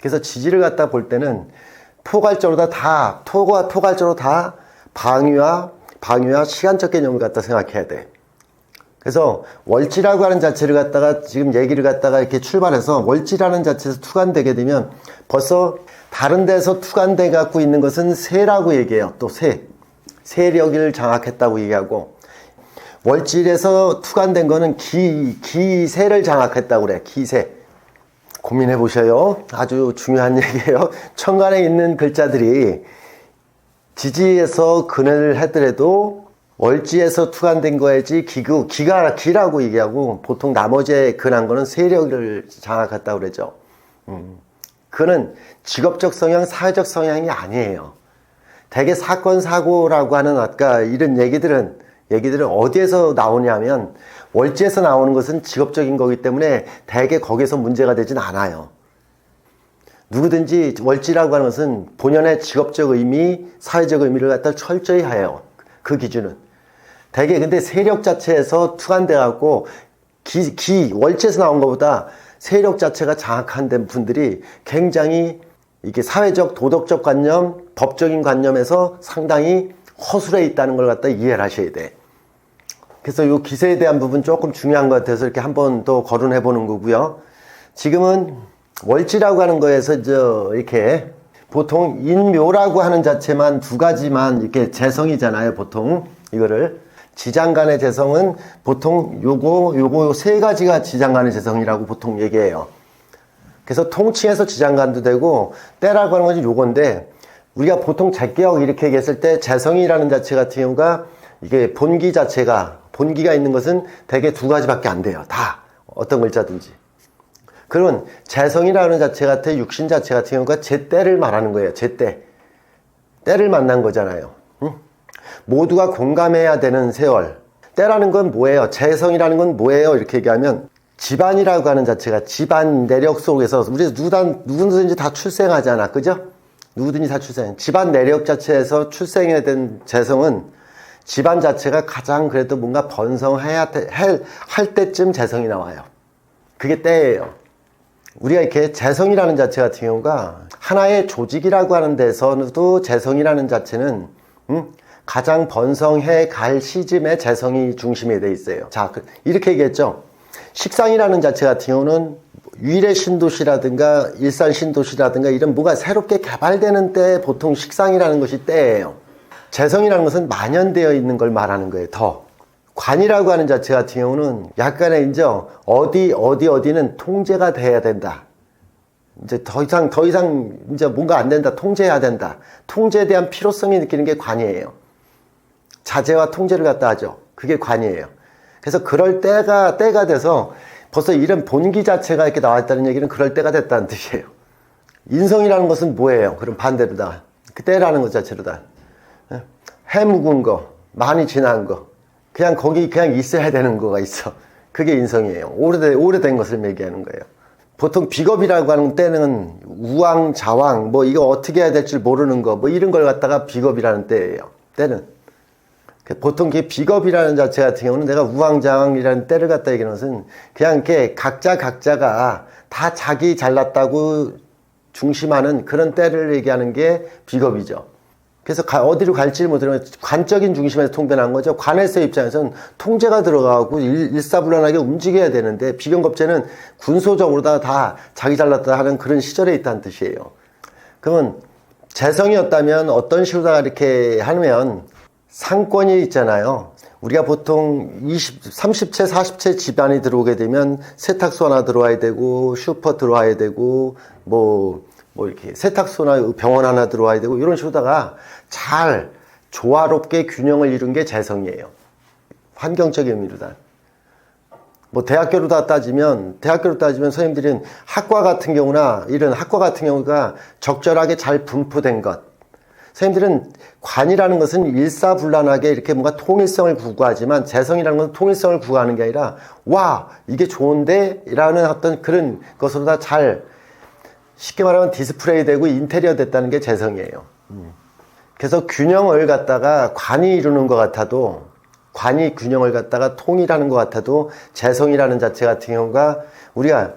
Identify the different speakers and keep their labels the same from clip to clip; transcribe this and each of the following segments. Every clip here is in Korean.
Speaker 1: 그래서 지지를 갖다 볼 때는 포괄적으로 다, 토가 포괄적으로 다 방위와, 방위와 시간적 개념을 갖다 생각해야 돼. 그래서 월지라고 하는 자체를 갖다가 지금 얘기를 갖다가 이렇게 출발해서 월지라는 자체에서 투간되게 되면 벌써 다른 데서 투간돼 갖고 있는 것은 세라고 얘기해요. 또 세. 세력을 장악했다고 얘기하고 월질에서 투간된 거는 기, 기세를 장악했다고 그래. 기세. 고민해 보셔요. 아주 중요한 얘기예요. 천간에 있는 글자들이 지지에서 근을 하더라도 월지에서 투간된 거야지 기구 기가 기라고 얘기하고 보통 나머지에 근한 거는 세력을 장악했다고 그러죠. 음. 그는 직업적 성향, 사회적 성향이 아니에요. 대개 사건 사고라고 하는 아까 이런 얘기들은 얘기들은 어디에서 나오냐면 월지에서 나오는 것은 직업적인 거기 때문에 대개 거기서 문제가 되진 않아요. 누구든지 월지라고 하는 것은 본연의 직업적 의미, 사회적 의미를 갖다 철저히 해요. 그 기준은. 대개 근데 세력 자체에서 투간돼 갖고 기, 기 월지에서 나온 것보다 세력 자체가 장악한 된 분들이 굉장히 이게 사회적 도덕적 관념, 법적인 관념에서 상당히 허술해 있다는 걸 갖다 이해를 하셔야 돼. 그래서 이 기세에 대한 부분 조금 중요한 것 같아서 이렇게 한번 더 거론해 보는 거고요. 지금은 월지라고 하는 거에서 저 이렇게 보통 인묘라고 하는 자체만 두 가지만 이렇게 재성이잖아요. 보통 이거를 지장간의 재성은 보통 요거 요거 세 가지가 지장간의 재성이라고 보통 얘기해요. 그래서 통칭해서 지장간도 되고 때라고 하는 것이 요건데 우리가 보통 재격 이렇게 얘기했을 때 재성이라는 자체 같은 경우가 이게 본기 자체가 본기가 있는 것은 대개 두 가지밖에 안 돼요. 다 어떤 글자든지. 그러면 재성이라는 자체 같은 육신 자체 같은 경우가 제 때를 말하는 거예요. 제 때. 때를 만난 거잖아요. 응? 모두가 공감해야 되는 세월. 때라는 건 뭐예요? 재성이라는 건 뭐예요? 이렇게 얘기하면 집안이라고 하는 자체가 집안 내력 속에서 우리 누구든 누구든지 다 출생하잖아. 그죠? 누구든지 다 출생. 집안 내력 자체에서 출생해야 된 재성은 집안 자체가 가장 그래도 뭔가 번성해야 할, 할 때쯤 재성이 나와요. 그게 때예요. 우리가 이렇게 재성이라는 자체 같은 경우가 하나의 조직이라고 하는 데서도 재성이라는 자체는 음? 가장 번성해 갈 시점에 재성이 중심이 돼 있어요. 자, 그, 이렇게 얘기했죠. 식상이라는 자체 같은 경우는 위례 신도시라든가 일산 신도시라든가 이런 뭐가 새롭게 개발되는 때 보통 식상이라는 것이 때예요. 재성이라는 것은 만연되어 있는 걸 말하는 거예요. 더. 관이라고 하는 자체 같은 경우는 약간의 이제 어디 어디 어디는 통제가 돼야 된다. 이제 더 이상 더 이상 이제 뭔가 안 된다. 통제해야 된다. 통제에 대한 필요성이 느끼는 게 관이에요. 자제와 통제를 갖다 하죠. 그게 관이에요. 그래서 그럴 때가 때가 돼서 벌써 이런 본기 자체가 이렇게 나왔다는 얘기는 그럴 때가 됐다는 뜻이에요. 인성이라는 것은 뭐예요? 그럼 반대로다. 그 때라는 것 자체로다. 해묵은 거, 많이 지난 거, 그냥 거기 그냥 있어야 되는 거가 있어. 그게 인성이에요. 오래된, 오래된 것을 얘기하는 거예요. 보통 비겁이라고 하는 때는 우왕, 자왕, 뭐 이거 어떻게 해야 될지 모르는 거, 뭐 이런 걸 갖다가 비겁이라는 때예요. 때는. 보통 그 비겁이라는 자체 같은 경우는 내가 우왕좌왕이라는 때를 갖다 얘기하는 것은 그냥 이렇게 각자 각자가 다 자기 잘났다고 중심하는 그런 때를 얘기하는 게 비겁이죠. 그래서 어디로 갈지를 못하면 관적인 중심에서 통변한 거죠. 관에서 입장에서는 통제가 들어가고 일 사불란하게 움직여야 되는데 비경겁제는 군소적으로 다, 다 자기 잘났다 하는 그런 시절에 있다는 뜻이에요. 그러면 재성이었다면 어떤 식으로 이렇게 하면 상권이 있잖아요. 우리가 보통 20, 30채, 40채 집안이 들어오게 되면 세탁소 하나 들어와야 되고 슈퍼 들어와야 되고 뭐, 뭐 이렇게 세탁소나 병원 하나 들어와야 되고 이런 식으로다가 잘 조화롭게 균형을 이룬 게 재성이에요. 환경적인 의미로다. 뭐 대학교로 다 따지면 대학교로 따지면 선생님들은 학과 같은 경우나 이런 학과 같은 경우가 적절하게 잘 분포된 것. 선생님들은 관이라는 것은 일사불란하게 이렇게 뭔가 통일성을 구가하지만 재성이라는 것은 통일성을 구가하는 게 아니라 와 이게 좋은데 라는 어떤 그런 것으로 다 잘 쉽게 말하면 디스플레이 되고 인테리어 됐다는 게 재성이에요. 음. 그래서 균형을 갖다가 관이 이루는 것 같아도 관이 균형을 갖다가 통일하는 것 같아도 재성이라는 자체 같은 경우가 우리가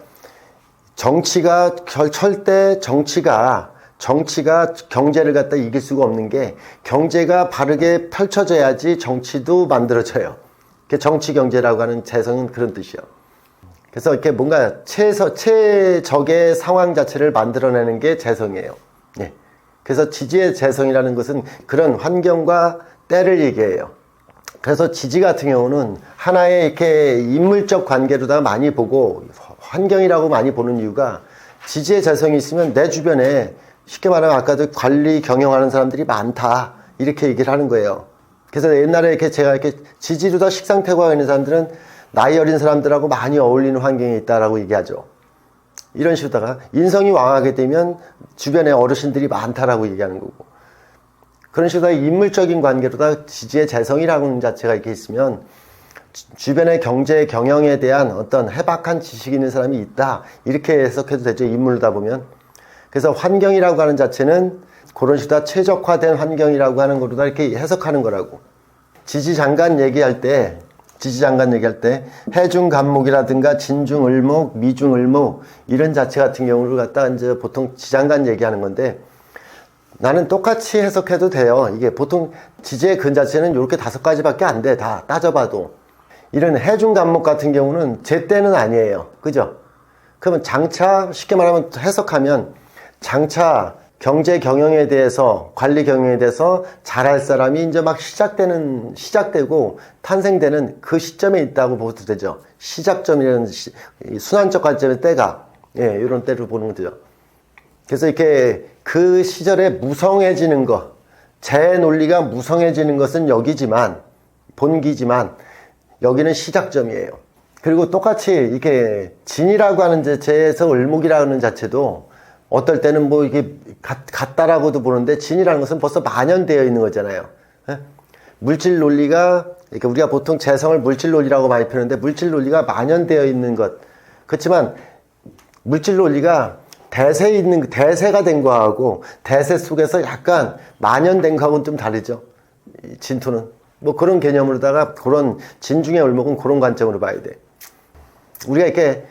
Speaker 1: 정치가 결, 절대 정치가 정치가 경제를 갖다 이길 수가 없는 게 경제가 바르게 펼쳐져야지 정치도 만들어져요. 정치 경제라고 하는 재성은 그런 뜻이요. 그래서 이렇게 뭔가 최서 최적의 상황 자체를 만들어내는 게 재성이에요. 예. 그래서 지지의 재성이라는 것은 그런 환경과 때를 얘기해요. 그래서 지지 같은 경우는 하나의 이렇게 인물적 관계로 다 많이 보고 환경이라고 많이 보는 이유가 지지의 재성이 있으면 내 주변에 쉽게 말하면 아까도 관리 경영하는 사람들이 많다. 이렇게 얘기를 하는 거예요. 그래서 옛날에 이렇게 제가 이렇게 지지로다 식상태가 있는 사람들은 나이 어린 사람들하고 많이 어울리는 환경에 있다라고 얘기하죠. 이런 식으로다가 인성이 왕하게 되면 주변에 어르신들이 많다라고 얘기하는 거고. 그런 식으로 인물적인 관계로다 지지의 재성이라고 하는 자체가 이렇게 있으면 주변의 경제 경영에 대한 어떤 해박한 지식이 있는 사람이 있다. 이렇게 해석해도 되죠. 인물다 보면 그래서 환경이라고 하는 자체는 그런 식으로 최적화된 환경이라고 하는 거로 다 이렇게 해석하는 거라고 지지장관 얘기할 때 지지장관 얘기할 때 해중간목이라든가 진중을목, 미중을목 이런 자체 같은 경우를 갖다 이제 보통 지장관 얘기하는 건데 나는 똑같이 해석해도 돼요. 이게 보통 지지의 근 자체는 이렇게 다섯 가지밖에 안 돼. 다 따져봐도. 이런 해중간목 같은 경우는 제 때는 아니에요. 그죠? 그러면 장차 쉽게 말하면 해석하면 장차 경제 경영에 대해서 관리 경영에 대해서 잘할 사람이 이제 막 시작되는 시작되고 탄생되는 그 시점에 있다고 보도 되죠. 시작점이라는 시, 순환적 관점의 때가 예, 이런 때로 보는 거죠. 그래서 이렇게 그 시절에 무성해지는 것, 제 논리가 무성해지는 것은 여기지만 본기지만 여기는 시작점이에요. 그리고 똑같이 이렇게 진이라고 하는 제에서 을목이라는 자체도 어떨 때는 뭐 이게 같다라고도 보는데 진이라는 것은 벌써 만연되어 있는 거잖아요. 예? 물질 논리가 그러니까 우리가 보통 재성을 물질 논리라고 많이 표현하는데 물질 논리가 만연되어 있는 것. 그렇지만 물질 논리가 대세에 있는 대세가 된 거하고 대세 속에서 약간 만연된 거하고는 좀 다르죠. 진토는 뭐 그런 개념으로다가 그런 진중의 을목은 그런 관점으로 봐야 돼. 우리가 이렇게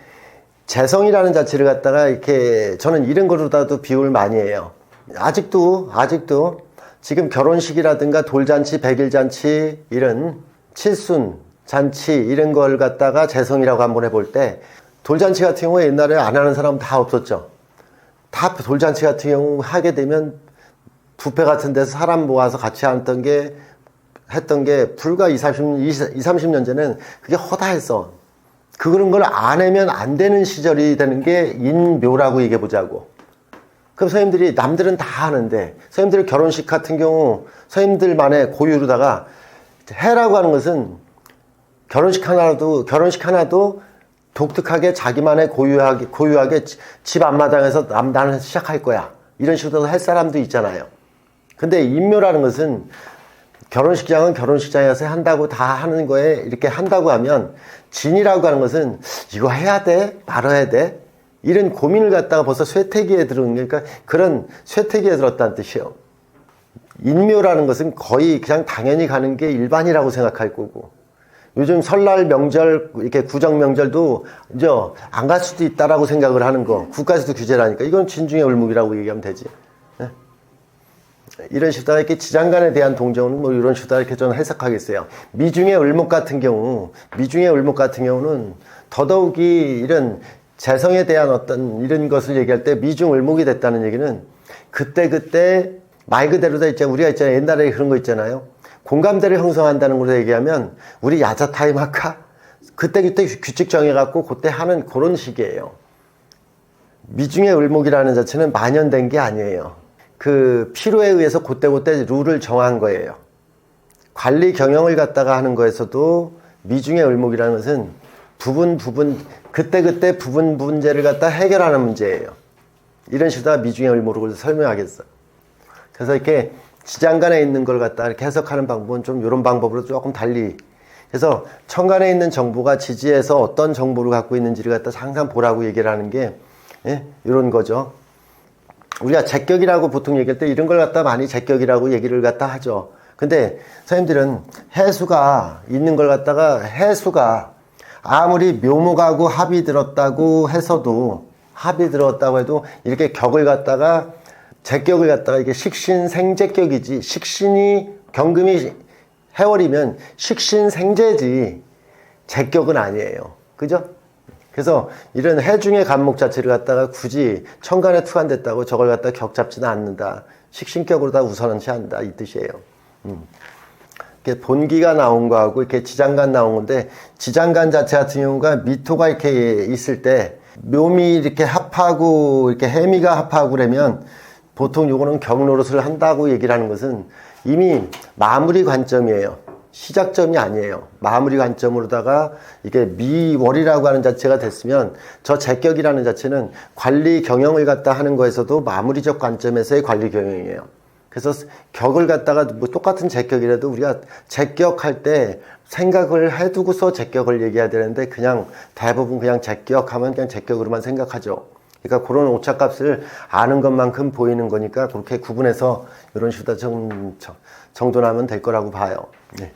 Speaker 1: 재성이라는 자체를 갖다가 이렇게 저는 이런 거로다도 비유를 많이 해요. 아직도 아직도 지금 결혼식이라든가 돌잔치, 백일잔치 이런 칠순 잔치 이런 걸 갖다가 재성이라고 한번 해볼 때 돌잔치 같은 경우에 옛날에 안 하는 사람 다 없었죠. 다 돌잔치 같은 경우 하게 되면 부페 같은 데서 사람 모아서 같이 앉던 게 했던 게 불과 20, 30, 20, 30년 전에는 그게 허다했어. 그런 걸 안 하면 안 되는 시절이 되는 게 인묘라고 얘기해 보자고. 그럼 선생님들이 남들은 다 하는데 선생님들 결혼식 같은 경우 선생님들만의 고유로다가 해라고 하는 것은 결혼식 하나도 결혼식 하나도 독특하게 자기만의 고유하게 고유하게 집 앞마당에서 남, 나는 시작할 거야 이런 식으로 할 사람도 있잖아요. 근데 인묘라는 것은 결혼식장은 결혼식장에서 한다고 다 하는 거에 이렇게 한다고 하면 진이라고 하는 것은 이거 해야 돼? 말아야 돼? 이런 고민을 갖다가 벌써 쇠퇴기에 들은 그러니까 그런 쇠퇴기에 들었다는 뜻이에요. 인묘라는 것은 거의 그냥 당연히 가는 게 일반이라고 생각할 거고 요즘 설날 명절 이렇게 구정 명절도 이제 안 갈 수도 있다라고 생각을 하는 거 국가에서도 규제를 하니까 이건 진중의 을목이라고 얘기하면 되지. 이런 식으로 이렇게 지장간에 대한 동정은 뭐 이런 식으로 이렇게 저는 해석하겠어요. 미중의 을목 같은 경우, 미중의 을목 같은 경우는 더더욱이 이런 재성에 대한 어떤 이런 것을 얘기할 때 미중 을목이 됐다는 얘기는 그때 그때 말 그대로 다 있잖아요. 우리가 있잖아요. 옛날에 그런 거 있잖아요. 공감대를 형성한다는 걸로 얘기하면 우리 야자 타임 할까? 그때 그때 규칙 정해갖고 그때 하는 그런 식이에요. 미중의 을목이라는 자체는 만연된 게 아니에요. 그 필요에 의해서 그때그때 룰을 정한 거예요. 관리 경영을 갖다가 하는 거에서도 미중의 을목이라는 것은 부분 부분 그때 그때 부분 문제를 갖다 해결하는 문제예요. 이런 식으로 미중의 을목을 설명하겠어. 그래서 이렇게 지장간에 있는 걸 갖다 이렇게 해석하는 방법은 좀 이런 방법으로 조금 달리 그래서 천간에 있는 정보가 지지에서 어떤 정보를 갖고 있는지를 갖다 항상 보라고 얘기를 하는 게 예? 이런 거죠. 우리가 제격이라고 보통 얘기할 때 이런 걸 갖다 많이 제격이라고 얘기를 갖다 하죠. 근데 선생님들은 해수가 있는 걸 갖다가 해수가 아무리 묘목하고 합이 들었다고 해서도 합이 들어왔다고 해도 이렇게 격을 갖다가 제격을 갖다가 이게 식신 생제격이지 식신이 경금이 해월이면 식신 생제지 제격은 아니에요. 그죠? 그래서 이런 해중의 간목 자체를 갖다가 굳이 천간에 투한됐다고 저걸 갖다 격 잡지는 않는다. 식신격으로 다 우선시 한다. 이 뜻이에요. 음. 본기가 나온 거하고 이렇게 지장간 나온 건데 지장간 자체 같은 경우가 미토가 이렇게 있을 때 묘미 이렇게 합하고 이렇게 해미가 합하고 그러면 보통 요거는 경노릇을 한다고 얘기를 하는 것은 이미 마무리 관점이에요. 시작점이 아니에요. 마무리 관점으로다가 이게 미월이라고 하는 자체가 됐으면 저 제격이라는 자체는 관리 경영을 갖다 하는 거에서도 마무리적 관점에서의 관리 경영이에요. 그래서 격을 갖다가 뭐 똑같은 제격이라도 우리가 제격할 때 생각을 해두고서 제격을 얘기해야 되는데 그냥 대부분 그냥 제격하면 그냥 제격으로만 생각하죠. 그러니까 그런 오차값을 아는 것만큼 보이는 거니까 그렇게 구분해서 이런 식으로 정, 정, 정돈하면 될 거라고 봐요. 네.